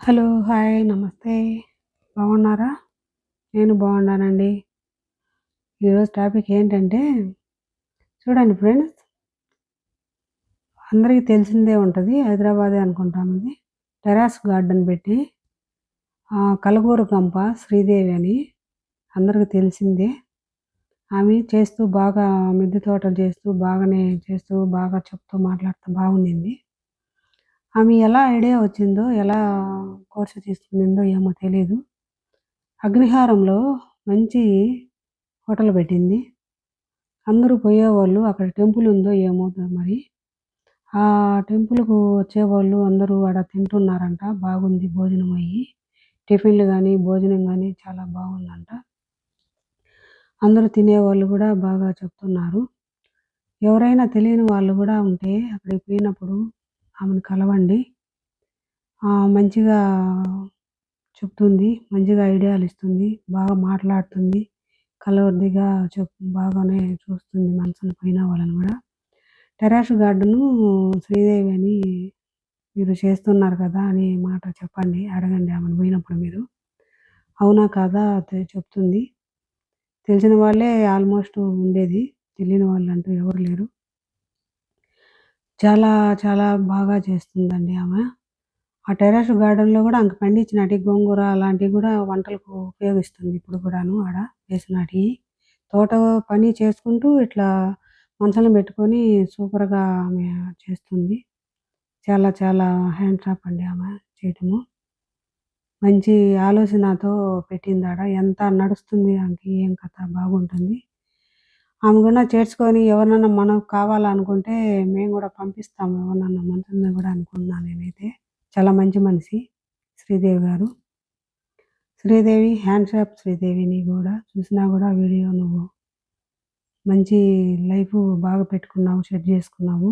Hello hi నమస్తే. బాగున్నారా? నేను బాగున్నానండి. ఈరోజు టాపిక్ ఏంటంటే చూడండి ఫ్రెండ్స్ అందరికీ తెలిసిందే ఉంటుంది హైదరాబాదే అనుకుంటాం ఇది. టెరాస్ గార్డెన్ పెట్టి కలగూరు కంప శ్రీదేవి అని అందరికీ తెలిసిందే. ఆమె చేస్తూ బాగా మిద్దె తోటలు చేస్తూ బాగానే చేస్తూ బాగా చెప్తూ మాట్లాడుతూ బాగుండింది. ఆమె ఎలా ఐడియా వచ్చిందో ఎలా కోర్సు తీసుకునిందో ఏమో తెలియదు అగ్నిహారంలో మంచి హోటల్ పెట్టింది. అందరూ పోయేవాళ్ళు అక్కడ టెంపుల్ ఉందో ఏమో మరి. ఆ టెంపుల్కు వచ్చేవాళ్ళు అందరూ ఆడ తింటున్నారంట బాగుంది భోజనం అయ్యి. టిఫిన్లు కానీ భోజనం కానీ చాలా బాగుందంట. అందరూ తినేవాళ్ళు కూడా బాగా చెప్తున్నారు. ఎవరైనా తెలియని వాళ్ళు కూడా ఉంటే అక్కడికి పోయినప్పుడు ఆమెను కలవండి. మంచిగా చెప్తుంది మంచిగా ఐడియాలు ఇస్తుంది బాగా మాట్లాడుతుంది కలవర్దిగా చెప్ బాగానే చూస్తుంది మనసును పోయిన వాళ్ళని కూడా. టెరాస్ గార్డెను శ్రీదేవి అని మీరు చేస్తున్నారు కదా అని మాట చెప్పండి అడగండి ఆమెను పోయినప్పుడు మీరు. అవునా కాదా చెప్తుంది. తెలిసిన వాళ్ళే ఆల్మోస్ట్ ఉండేది తెలియని వాళ్ళు అంటూ ఎవరు లేరు. చాలా చాలా బాగా చేస్తుందండి ఆమె. ఆ టెర్రస్ గార్డెన్‌లో కూడా ఆమెకు పండించినటి గోంగూర అలాంటివి కూడా వంటలకు ఉపయోగిస్తుంది ఇప్పుడు కూడాను ఆడ వేసినటియి. తోట పని చేసుకుంటూ ఇట్లా మంచంలో పెట్టుకొని సూపర్‌గా ఆమె చేస్తుంది. చాలా చాలా హ్యాండ్ ఆఫ్ అండి ఆమె చేయటము. మంచి ఆలోచనతో పెట్టిందాడ. ఎంత నడుస్తుంది ఆమెకి ఏం కథ బాగుంటుంది. ఆమె కూడా చేర్చుకొని ఎవరినన్నా మనకు కావాలనుకుంటే మేము కూడా పంపిస్తాము ఎవరినన్నా మంచం కూడా అనుకున్నాను నేనైతే. చాలా మంచి మనిషి శ్రీదేవి గారు. శ్రీదేవి హ్యాండ్ షాప్ శ్రీదేవిని కూడా. చూసినా కూడా వీడియో నువ్వు మంచి లైఫ్ బాగా పెట్టుకున్నావు సెట్ చేసుకున్నావు.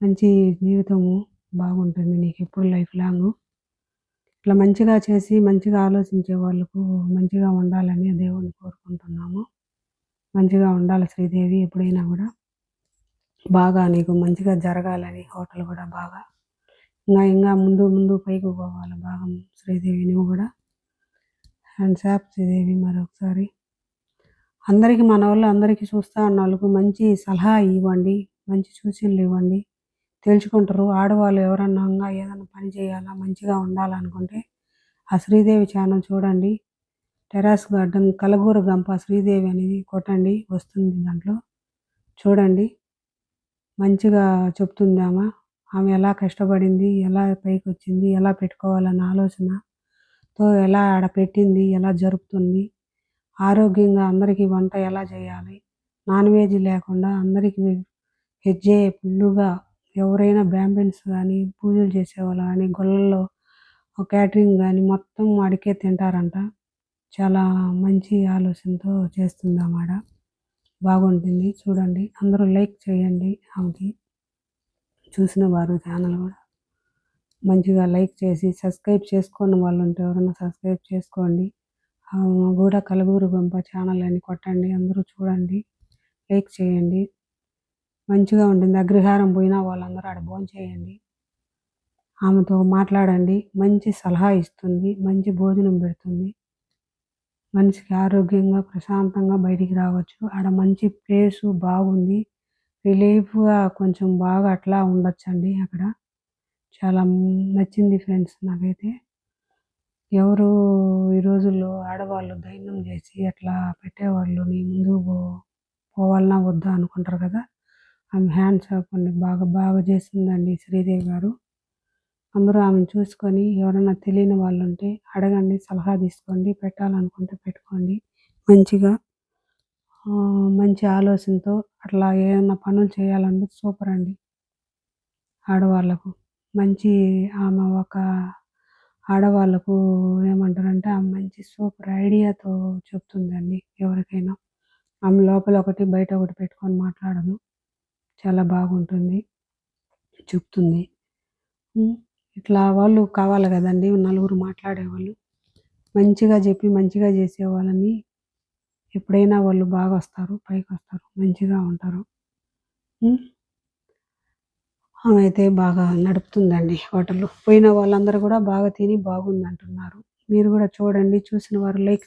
మంచి జీవితము బాగుంటుంది నీకు ఎప్పుడు లైఫ్ లాంగ్. ఇట్లా మంచిగా చేసి మంచిగా ఆలోచించే వాళ్ళకు మంచిగా ఉండాలని దేవుణ్ణి కోరుకుంటున్నాము. మంచిగా ఉండాలి శ్రీదేవి ఎప్పుడైనా కూడా. బాగా నీకు మంచిగా జరగాలని హోటల్ కూడా బాగా. ఇంకా ఇంకా ముందు ముందు పైకి పోవాలి బాగా శ్రీదేవి నువ్వు కూడా. అండ్ షాప్ శ్రీదేవి మరొకసారి. అందరికీ మన వాళ్ళు అందరికీ చూస్తా వాళ్ళకు మంచి సలహా ఇవ్వండి మంచి సూచనలు ఇవ్వండి. తెలుసుకుంటారు ఆడవాళ్ళు ఎవరన్నా ఏదైనా పని చేయాలా మంచిగా ఉండాలనుకుంటే ఆ శ్రీదేవి ఛానల్ చూడండి. టెరాస్ గార్డెన్ కలగూర గంప శ్రీదేవి అనేది కొట్టండి వస్తుంది దాంట్లో. చూడండి. మంచిగా చెప్తుంది ఆమె. ఆమె ఎలా కష్టపడింది ఎలా పైకి వచ్చింది ఎలా పెట్టుకోవాలన్న ఆలోచనతో ఎలా ఆడ పెట్టింది ఎలా జరుపుతుంది. ఆరోగ్యంగా అందరికీ వంట ఎలా చేయాలి. నాన్ వెజ్ లేకుండా అందరికీ వెజ్జే ఫుల్లుగా ఎవరైనా బ్రాహ్మిన్స్ కానీ పూజలు చేసేవాళ్ళు కానీ గొల్లల్లో క్యాటరింగ్ కానీ మొత్తం అడికే తింటారంట. చాలా మంచి ఆలోచనతో చేస్తుంది అన్నమాట బాగుంటుంది. చూడండి. అందరూ లైక్ చేయండి ఆమెకి. చూసిన వారు ఛానల్ కూడా. మంచిగా లైక్ చేసి సబ్స్క్రైబ్ చేసుకున్న వాళ్ళు ఉంటే ఎవరైనా సబ్స్క్రైబ్ చేసుకోండి. కూడా కలుగురు గొంప ఛానల్ అని కొట్టండి. అందరూ చూడండి. లైక్ చేయండి. మంచిగా ఉంటుంది. అగ్రహారం పోయినా వాళ్ళందరూ ఆడ భోజనం చేయండి ఆమెతో మాట్లాడండి. మంచి సలహా ఇస్తుంది. మంచి భోజనం పెడుతుంది. మనిషికి ఆరోగ్యంగా ప్రశాంతంగా బయటికి రావచ్చు. ఆడ మంచి ప్లేసు బాగుంది. రిలీఫ్గా కొంచెం బాగా అట్లా ఉండొచ్చండి అక్కడ. చాలా నచ్చింది ఫ్రెండ్స్ నాకైతే. ఎవరు ఈ రోజుల్లో ఆడవాళ్ళు దైన్యం చేసి అట్లా పెట్టేవాళ్ళు నీ ముందు పోవాలన్నా వద్దా అనుకుంటారు కదా? ఆమె హ్యాండ్స్ అప్ అండి బాగా బాగా చేసిందండి శ్రీదేవి గారు. అందరూ ఆమెను చూసుకొని ఎవరైనా తెలియని వాళ్ళు ఉంటే అడగండి సలహా తీసుకోండి పెట్టాలనుకుంటే పెట్టుకోండి. మంచిగా మంచి ఆలోచనతో అట్లా ఏమైనా పనులు చేయాలంటే సూపర్ అండి. ఆడవాళ్ళకు మంచి ఆమె ఒక ఆడవాళ్ళకు ఏమంటారంటే ఆమె మంచి సూపర్ ఐడియాతో చెప్తుందండి ఎవరికైనా. ఆమె లోపల ఒకటి బయట ఒకటి పెట్టుకొని మాట్లాడదు. చాలా బాగుంటుంది చెప్తుంది. ఇట్లా వాళ్ళు కావాలి కదండి నలుగురు మాట్లాడేవాళ్ళు. మంచిగా చెప్పి మంచిగా చేసేవాళ్ళని ఎప్పుడైనా వాళ్ళు బాగా వస్తారు పైకి వస్తారు మంచిగా ఉంటారు. ఆమె అయితే బాగా నడుపుతుందండి హోటల్. పోయిన వాళ్ళందరూ కూడా బాగా తిని బాగుంది అంటున్నారు మీరు కూడా చూడండి చూసిన వారు లైక్